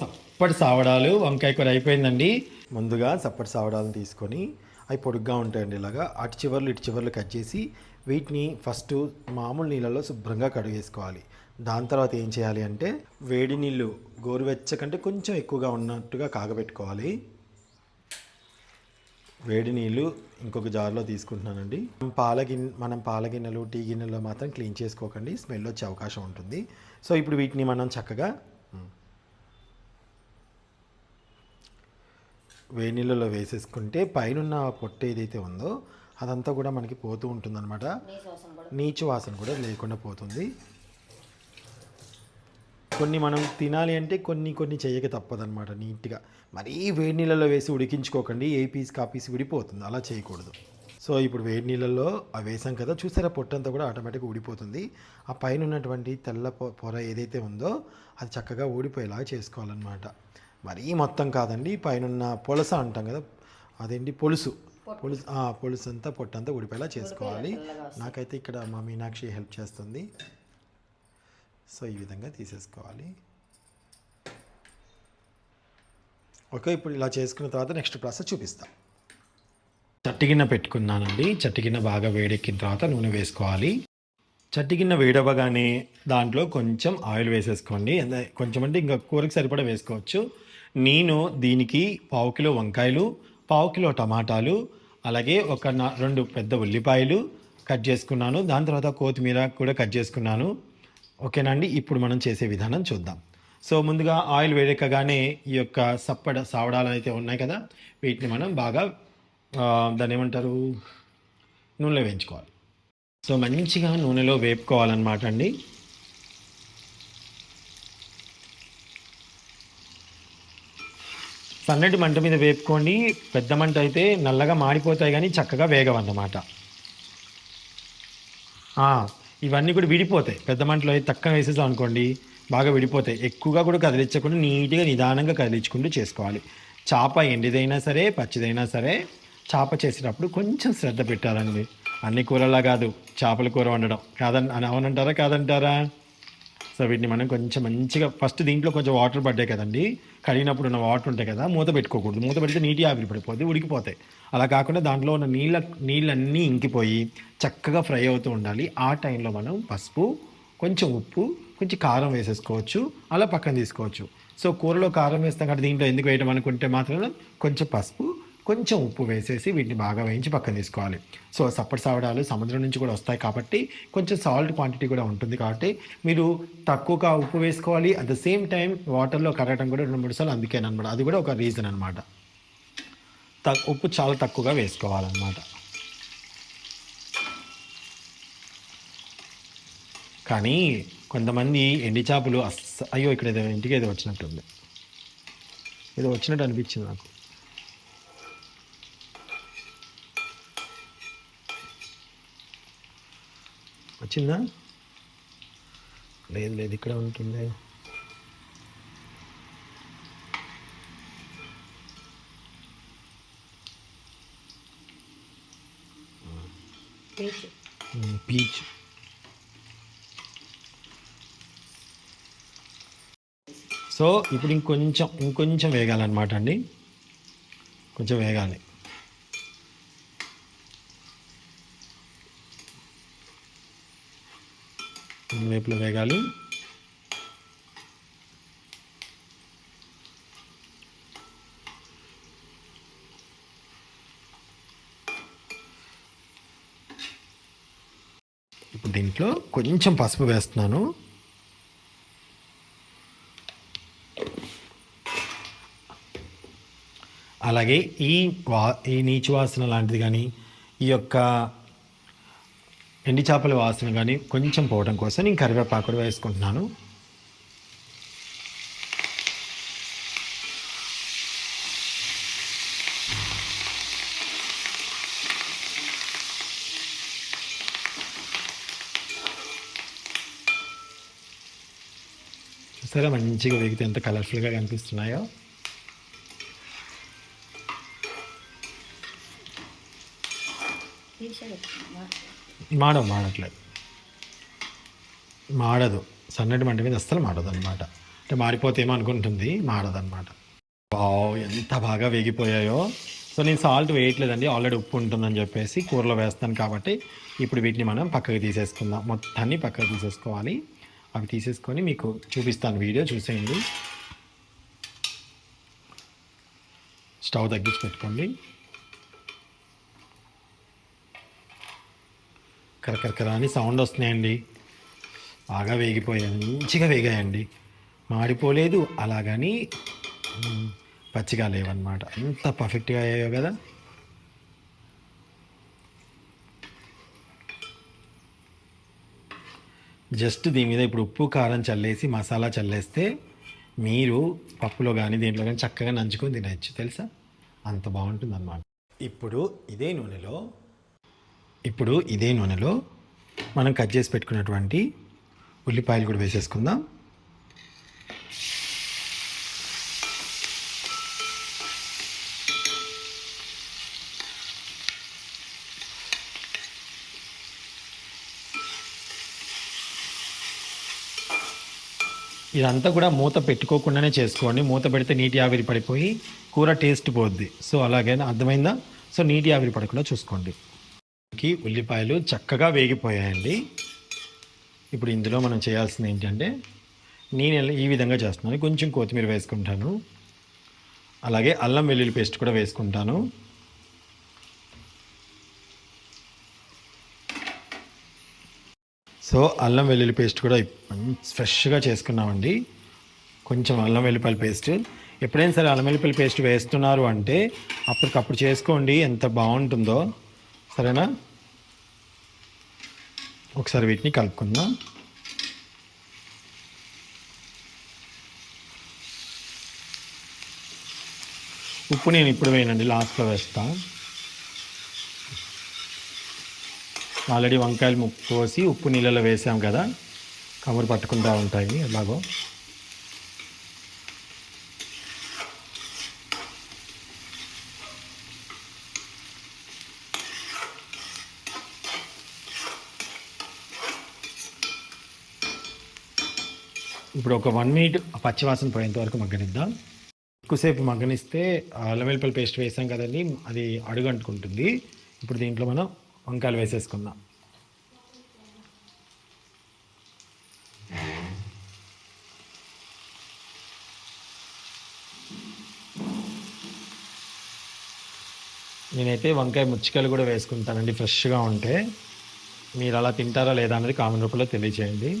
సప్పటి సావడాలు వంకాయ కూర అయిపోయిందండి. ముందుగా సప్పటి సావడాలను తీసుకొని అవి పొడుగ్గా ఉంటాయండి ఇలాగా. అటు చివర్లు ఇటు చివర్లు కట్ చేసి వీటిని ఫస్ట్ మామూలు నీళ్ళలో శుభ్రంగా కడిగేసుకోవాలి దాని తర్వాత ఏం చేయాలి అంటే వేడి నీళ్ళు గోరువెచ్చ కంటే కొంచెం ఎక్కువగా ఉన్నట్టుగా కాగబెట్టుకోవాలి. వేడి నీళ్ళు ఇంకొక జార్లో తీసుకుంటున్నానండి. పాల గిన్నె మనం పాల గిన్నెలు టీ గిన్నెలు మాత్రం క్లీన్ చేసుకోకండి. స్మెల్ వచ్చే అవకాశం ఉంటుంది. సో ఇప్పుడు వీటిని మనం చక్కగా వేడి నీళ్ళలో వేసేసుకుంటే పైన పొట్టు ఏదైతే ఉందో అదంతా కూడా మనకి పోతూ ఉంటుందన్నమాట. నీచు వాసన కూడా లేకుండా పోతుంది. కొన్ని మనం తినాలి అంటే కొన్ని కొన్ని చేయక తప్పదనమాట నీట్గా. మరీ వేడి నీళ్ళలో వేసి ఉడికించుకోకండి. ఏ పీస్ కాపీస్ విడిపోతుంది. అలా చేయకూడదు. సో ఇప్పుడు వేడి నీళ్ళల్లో అవి వేసాం కదా చూసారా పొట్టంతా కూడా ఆటోమేటిక్గా ఊడిపోతుంది. ఆ పైన ఉన్నటువంటి తెల్ల పొ- పొర ఏదైతే ఉందో అది చక్కగా ఊడిపోయేలాగా చేసుకోవాలన్నమాట. మరీ మొత్తం కాదండి పైన పొలస అంటాం కదా అదేంటి పొలుసు. పొలుసు ఆ, పొలుసు అంతా పొట్టంతా ఊడిపోయేలా చేసుకోవాలి. నాకైతే ఇక్కడ మా మీనాక్షి హెల్ప్ చేస్తుంది. సో ఈ విధంగా తీసేసుకోవాలి. ఓకే ఇప్పుడు ఇలా చేసుకున్న తర్వాత నెక్స్ట్ ప్రాసెస్ చూపిస్తాం. చట్టి గిన్నె పెట్టుకున్నానండి. చట్టి గిన్నె బాగా వేడెక్కిన తర్వాత నూనె వేసుకోవాలి. చట్టి గిన్నె వేడవగానే దాంట్లో కొంచెం ఆయిల్ వేసేసుకోండి. కొంచెం అంటే ఇంకా కూరకి సరిపడా వేసుకోవచ్చు. నేను దీనికి పావు కిలో వంకాయలు పావు కిలో టమాటాలు అలాగే ఒక నా- రెండు పెద్ద ఉల్లిపాయలు కట్ చేసుకున్నాను. దాని తర్వాత కొత్తిమీర కూడా కట్ చేసుకున్నాను. ఓకేనండి ఇప్పుడు మనం చేసే విధానం చూద్దాం. సో ముందుగా ఆయిల్ వేడెక్కగానే ఈ యొక్క సప్పడ సావడాలు అయితే ఉన్నాయి కదా వీటిని మనం బాగా దాన్ని ఏమంటారు? నూనెలో వేయించుకోవాలి. సో మంచిగా నూనెలో వేపుకోవాలన్నమాట అండి. సన్నటి మంట మీద వేపుకోండి. పెద్ద మంట అయితే నల్లగా మాడిపోతాయి కానీ చక్కగా వేగవన్నమాట. అన్నమాట ఇవన్నీ కూడా విడిపోతాయి. పెద్ద మంటలో అయితే తక్కువ వేసేసాం అనుకోండి బాగా విడిపోతాయి. ఎక్కువగా కూడా కదిలించకుండా నీట్గా నిదానంగా కదిలించుకుంటూ చేసుకోవాలి. చేప ఎండిదైనా సరే పచ్చిదైనా సరే చేప చేసేటప్పుడు కొంచెం శ్రద్ధ పెట్టాలండి. అన్ని కూరలా కాదు చేపల కూర వండడం. కాదని అని అవునంటారా కాదంటారా? సో వీటిని మనం కొంచెం మంచిగా ఫస్ట్ దీంట్లో కొంచెం వాటర్ పడ్డాయి కదండి. కడిగినప్పుడు ఉన్న వాటర్ ఉంటాయి కదా మూత పెట్టుకోకూడదు. మూత పెడితే నీటి ఆవిరి పడిపోద్ది ఉడికిపోతాయి. అలా కాకుండా దాంట్లో ఉన్న నీళ్ళ నీళ్ళన్నీ ఇంకిపోయి చక్కగా ఫ్రై అవుతూ ఉండాలి. ఆ టైంలో మనం పసుపు కొంచెం ఉప్పు కొంచెం కారం వేసేసుకోవచ్చు. అలా పక్కన తీసుకోవచ్చు. సో కూరలో కారం వేస్తాం కాబట్టి దీంట్లో ఎందుకు వేయడం అనుకుంటే మాత్రం కొంచెం పసుపు కొంచెం ఉప్పు వేసేసి వీటిని బాగా వేయించి పక్కన తీసుకోవాలి. సో సప్పటి సావడాలు సముద్రం నుంచి కూడా వస్తాయి కాబట్టి కొంచెం సాల్ట్ క్వాంటిటీ కూడా ఉంటుంది కాబట్టి మీరు తక్కువగా ఉప్పు వేసుకోవాలి. అట్ ద సేమ్ టైం వాటర్లో కడగడం కూడా రెండు మూడు సార్లు అందుకేనమాట అది కూడా ఒక రీజన్ అనమాట ఉప్పు చాలా తక్కువగా వేసుకోవాలన్నమాట. కానీ కొంతమంది ఎండి చేపలు అస్స అయ్యో ఇక్కడ ఏదో ఇంటికి ఏదో వచ్చినట్టుంది. ఏదో వచ్చినట్టు అనిపించింది నాకు. వచ్చిందా? లేదు లేదు ఇక్కడ ఉంటుంది. పీచ్ సో ఇప్పుడు ఇంకొంచెం ఇంకొంచెం వేగాలన్నమాట అండి. కొంచెం వేగాలి రెండు వైపులా వేగాలి. ఇప్పుడు దీంట్లో కొంచెం పసుపు వేస్తున్నాను. అలాగే ఈ వా ఈ నీచు వాసన లాంటిది కానీ ఈ యొక్క ఎండి చేపల వాసన కానీ కొంచెం పోవడం కోసం నేను కరివేపాకు కూడా వేసుకుంటున్నాను. చూసారా మంచిగా వేగితే ఎంత కలర్ఫుల్గా కనిపిస్తున్నాయో. మాడవు మాడట్లేదు. మాడదు. సన్నటి మంట మీద అస్సలు మాడదు అనమాట అంటే మాడిపోతేమో అనుకుంటుంది మాడదనమాట వావ్ ఎంత బాగా వేగిపోయాయో. సో నేను సాల్ట్ వేయట్లేదండి ఆల్రెడీ ఉప్పు ఉంటుందని చెప్పేసి కూరలో వేస్తాను కాబట్టి ఇప్పుడు వీటిని మనం పక్కకు తీసేసుకుందాం. మొత్తాన్ని పక్కకు తీసేసుకోవాలి. అవి తీసేసుకొని మీకు చూపిస్తాను వీడియో చూసేయండి. స్టవ్ తగ్గించి పెట్టుకోండి. కరకరకర అని సౌండ్ వస్తున్నాయండి. బాగా వేగిపోయాయి. మంచిగా వేగాయండి. మాడిపోలేదు. అలాగని పచ్చిగా లేవన్నమాట. అంత పర్ఫెక్ట్గా అయ్యాయో కదా. జస్ట్ దీని మీద ఇప్పుడు ఉప్పు కారం చల్లేసి మసాలా చల్లేస్తే మీరు పప్పులో కానీ దేంట్లో కానీ చక్కగా నంచుకొని తినచ్చు. తెలుసా? అంత బాగుంటుంది అన్నమాట ఇప్పుడు ఇదే నూనెలో ఇప్పుడు ఇదే నూనెలో మనం కట్ చేసి పెట్టుకున్నటువంటి ఉల్లిపాయలు కూడా వేసేసుకుందాం. ఇదంతా కూడా మూత పెట్టుకోకుండానే చేసుకోండి. మూత పెడితే నీటి ఆవిరి పడిపోయి కూర టేస్ట్ పోద్ది. సో అలాగే అర్థమైందా? సో నీటి ఆవిరి పడకుండా చూసుకోండి. కి ఉల్లిపాయలు చక్కగా వేగిపోయాయండి. ఇప్పుడు ఇందులో మనం చేయాల్సింది ఏంటంటే నేను ఈ విధంగా చేస్తున్నాను. కొంచెం కొత్తిమీర వేసుకుంటాను. అలాగే అల్లం వెల్లుల్లి పేస్ట్ కూడా వేసుకుంటాను. సో అల్లం వెల్లుల్లి పేస్ట్ కూడా ఫ్రెష్గా చేసుకున్నామండి. కొంచెం అల్లం వెల్లుల్లిపాయల పేస్ట్. ఎప్పుడైనా సరే అల్లం వెల్లుల్లిపాయల పేస్ట్ వేస్తున్నారు అంటే అప్పటికప్పుడు చేసుకోండి. ఎంత బాగుంటుందో. సరేనా? ఒకసారి వీటిని కలుపుకుందాం. ఉప్పు నేను ఇప్పుడు వేయనండి లాస్ట్లో వేస్తా. ఆల్రెడీ వంకాయలు ముక్కు కోసి ఉప్పు నీళ్ళలో వేసాం కదా కవర్ పట్టుకుంటూ ఉంటాయి ఎలాగో. ఇప్పుడు ఒక వన్ మినిట్ పచ్చివాసన పోయేంత వరకు మగ్గనిద్దాం. ఎక్కువసేపు మగ్గనిస్తే అల్లం వెల్లుల్లి పేస్ట్ వేసాం కదండి అది అడుగు అంటుకుంటుంది ఇప్పుడు దీంట్లో మనం వంకాయలు వేసేసుకుందాం. నేనైతే వంకాయ ముచ్చికలు కూడా వేసుకుంటానండి ఫ్రెష్గా ఉంటే. మీరు అలా తింటారా లేదా అనేది కామెంట్ రూపంలో తెలియజేయండి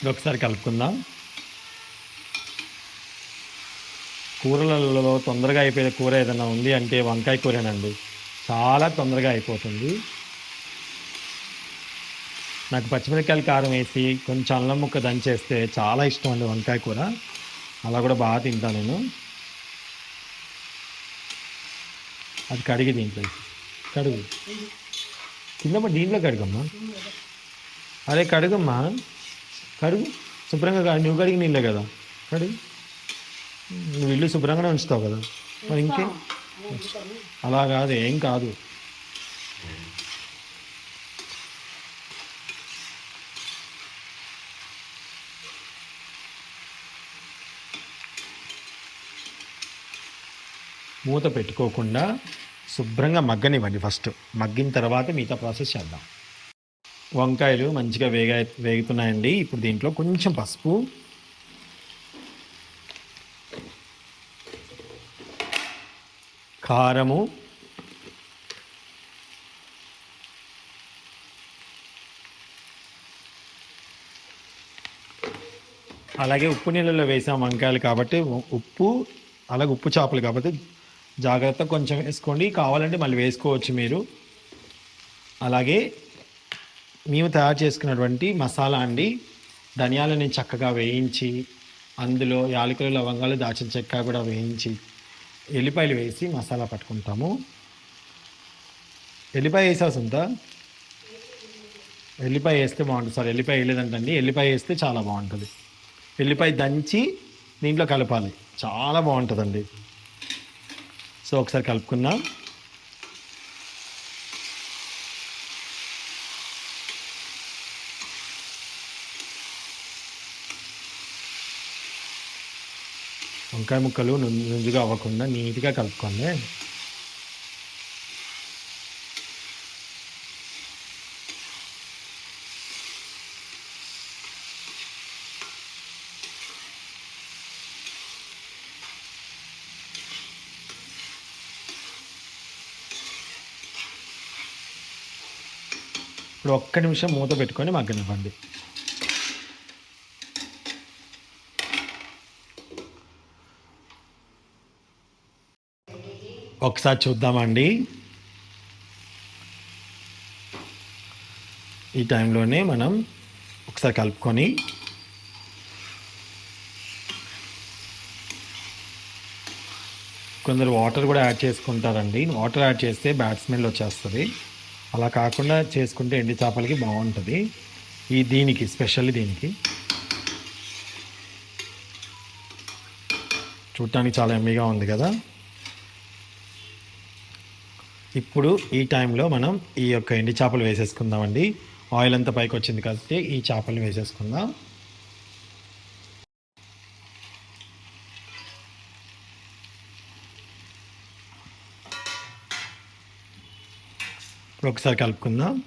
ఇది ఒకసారి కలుపుకుందాం. కూరలలో తొందరగా అయిపోయే కూర ఏదైనా ఉంది అంటే వంకాయ కూరేనండి. చాలా తొందరగా అయిపోతుంది. నాకు పచ్చిమిరపకాయలు కారం వేసి కొంచెం అల్లం ముక్క దంచేస్తే చాలా ఇష్టం అండి వంకాయ కూర. అలా కూడా బాగా తింటాను నేను. అది కడిగి దీంట్లో. కడుగు. కింద పడి దీంట్లో కడుగమ్మా. అరే కడుగమ్మా. కడుగు. శుభ్రంగా. నువ్వు కడిగి నీళ్ళే కదా. కడుగు. నువ్వు ఇల్లు శుభ్రంగానే ఉంచుతావు కదా. మరి ఇంకే? అలా కాదు ఏం కాదు. మూత పెట్టుకోకుండా శుభ్రంగా మగ్గనివ్వండి ఫస్ట్. మగ్గిన తర్వాత మిగతా ప్రాసెస్ చేద్దాం. వంకాయలు మంచిగా వేగా వేగుతున్నాయండి. ఇప్పుడు దీంట్లో కొంచెం పసుపు. కారము. అలాగే ఉప్పు నీళ్ళలో వేసాం వంకాయలు కాబట్టి ఉప్పు అలాగే ఉప్పు చేపలు కాబట్టి జాగ్రత్త కొంచెం వేసుకోండి. కావాలంటే మళ్ళీ వేసుకోవచ్చు మీరు. అలాగే మేము తయారు చేసుకున్నటువంటి మసాలా అండి. ధనియాలని చక్కగా వేయించి అందులో యాలకులు లవంగాలు దాచిన చెక్క కూడా వేయించి ఎల్లిపాయలు వేసి మసాలా పట్టుకుంటాము. ఎల్లిపాయ వేసాల్సి ఉందా ఎల్లిపాయ వేస్తే బాగుంటుంది. సార్ ఎల్లిపాయ వేయలేదంటండి. ఎల్లిపాయ వేస్తే చాలా బాగుంటుంది. ఎల్లిపాయ దంచి దీంట్లో కలపాలి. చాలా బాగుంటుందండి. సో ఒకసారి కలుపుకుందాం. వంకాయ ముక్కలు నుంజుగా అవ్వకుండా నీట్గా కలుపుకోండి ఇప్పుడు ఒక్క నిమిషం మూత పెట్టుకొని మగ్గనివ్వండి. ఒకసారి చూద్దామండి. ఈ టైంలోనే మనం ఒకసారి కలుపుకొని కొందరు వాటర్ కూడా యాడ్ చేసుకుంటారండి. వాటర్ యాడ్ చేస్తే బ్యాడ్ స్మెల్ వచ్చేస్తుంది. అలా కాకుండా చేసుకుంటే ఎండి చేపలకి బాగుంటుంది. ఈ దీనికి స్పెషల్లీ దీనికి. చూడటానికి చాలా ఎమ్మీగా ఉంది కదా. ఇప్పుడు ఈ టైంలో మనం ఈ యొక్క ఎండి చేపలు వేసేసుకుందామండి. ఆయిల్ అంతా పైకి వచ్చింది కాబట్టి ఈ చేపలు వేసేసుకుందాం. ఇప్పుడు ఒకసారి కలుపుకుందాం.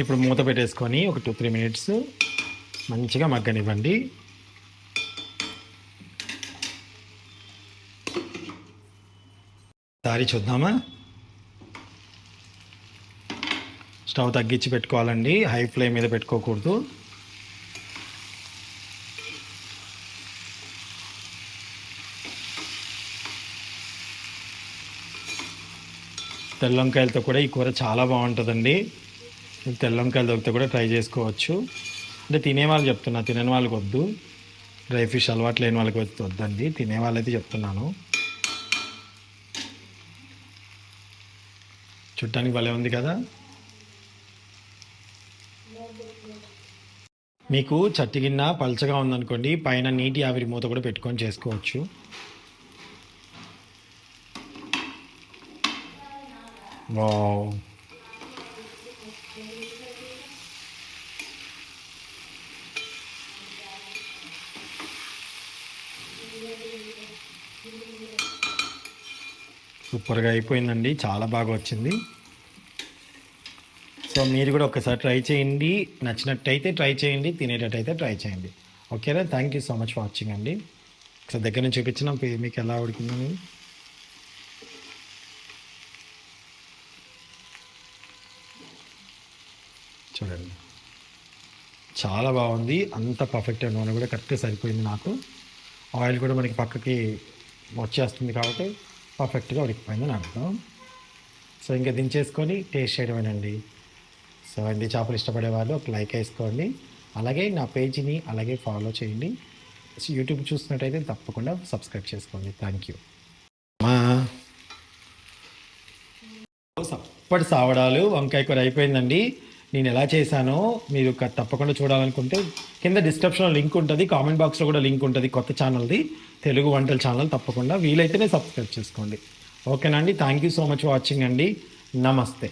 ఇప్పుడు మూత పెట్టేసుకొని ఒక టూ త్రీ మినిట్స్ మంచిగా మగ్గనివ్వండి. దారి చూద్దామా? స్టవ్ తగ్గించి పెట్టుకోవాలండి. హై ఫ్లేమ్ మీద పెట్టుకోకూడదు. తెల్ల వంకాయలతో కూడా ఈ కూర చాలా బాగుంటుందండి. తెల్ల వంకాయలు దొరికితే కూడా ట్రై చేసుకోవచ్చు. అంటే తినే వాళ్ళు చెప్తున్నా తినని వాళ్ళకి వద్దు. డ్రై ఫిష్ అలవాటు లేని వాళ్ళకి వద్దు వద్దండి. తినే వాళ్ళైతే చెప్తున్నాను. చుట్టానికి భలే ఉంది కదా? మీకు చట్టి గిన్నె పలచగా ఉందనుకోండి పైన నీటి ఆవిరి మూత కూడా పెట్టుకొని చేసుకోవచ్చు. వావ్. సూపర్గా అయిపోయిందండి చాలా బాగా వచ్చింది. సో మీరు కూడా ఒకసారి ట్రై చేయండి నచ్చినట్టయితే ట్రై చేయండి తినేటట్టయితే ట్రై చేయండి. ఓకేనా? Thank you so much for watching అండి. ఒకసారి దగ్గర నుంచి చూపించిన మీకు ఎలా ఉడికిందని? చూడండి. చాలా బాగుంది అంత పర్ఫెక్ట్ నూనె కూడా కరెక్ట్గా సరిపోయింది నాకు. ఆయిల్ కూడా మనకి పక్కకి వచ్చేస్తుంది కాబట్టి పర్ఫెక్ట్గా ఉడికిపోయిందని అర్థం సో ఇంకా దించేసుకొని టేస్ట్ చేయడమేనండి. సో అండి చేపలు ఇష్టపడే వాళ్ళు ఒక లైక్ వేసుకోండి. అలాగే నా పేజీని అలాగే ఫాలో చేయండి. యూట్యూబ్ చూసినట్టయితే తప్పకుండా సబ్స్క్రైబ్ చేసుకోండి. Thank you. అప్పటి సావడాలు వంకాయ కూర అయిపోయిందండి. నేను ఎలా చేశానో మీరు తప్పకుండా చూడాలనుకుంటే కింద డిస్క్రిప్షన్లో లింక్ ఉంటుంది. కామెంట్ బాక్స్లో కూడా లింక్ ఉంటుంది కొత్త ఛానల్ది. తెలుగు వంటల ఛానల్ తప్పకుండా వీలైతేనే సబ్స్క్రైబ్ చేసుకోండి. ఓకేనండి thank you so much watching అండి. నమస్తే.